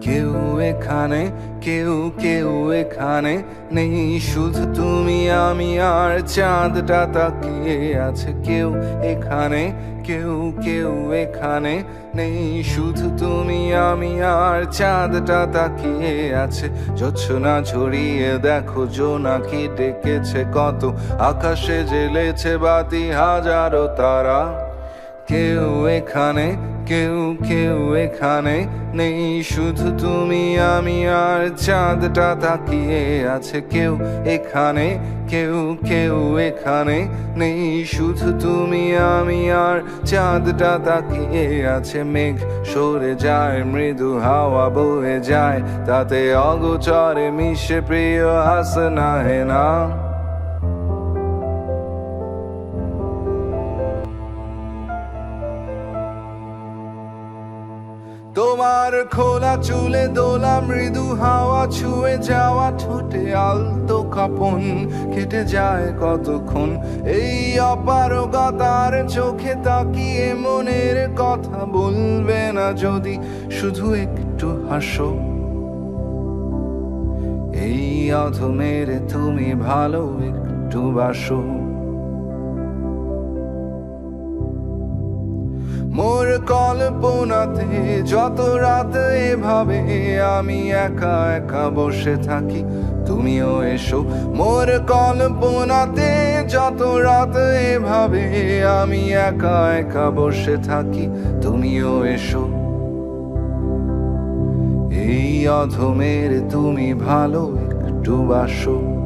কেউ এখানে, কেউ কেউ এখানে নেই। শুধু তুমি, আমি আর চাঁদটা তাকিয়ে আছে। কেউ এখানে, কেউ কেউ এখানে নেই। শুধু তুমি, আমি আর চাঁদটা তাকিয়ে আছে। জোছনা ছড়িয়ে দেখো জোনাকি ডেকেছে, কত আকাশে জেলেছে বাতি হাজারো তারা। কেউ এখানে, কেউ কেউ এখানে নেই। শুধু তুমি, আমি আর চাঁদটা তাকিয়ে আছে। কেউ এখানে, কেউ কেউ এখানে নেই। শুধু তুমি, আমি আর চাঁদটা তাকিয়ে আছে। মেঘ সরে যায়, মৃদু হাওয়া বয়ে যায়। তাতে অগোচরে মিশে প্রিয় হাসনা না তোমার খোলা চুলে দোলা মৃদু হাওয়া ছুঁয়ে যাওয়া ঠোঁটে আলতো কাপন কেটে যায় কতক্ষণ? এই অপারগতার চোখে তাকিয়ে মনের কথা বলবে না যদি শুধু একটু হাসো। এই অধমের তুমি ভালো একটু বাসো। মোর কল্পনাতে যত রাত এভাবে আমি একা একা বসে থাকি, তুমিও এসো। মোর কল্পনাতে যত রাত এভাবে আমি একা একা বসে থাকি, তুমিও এসো। এই অধমের তুমি ভালো, একটু বাসো।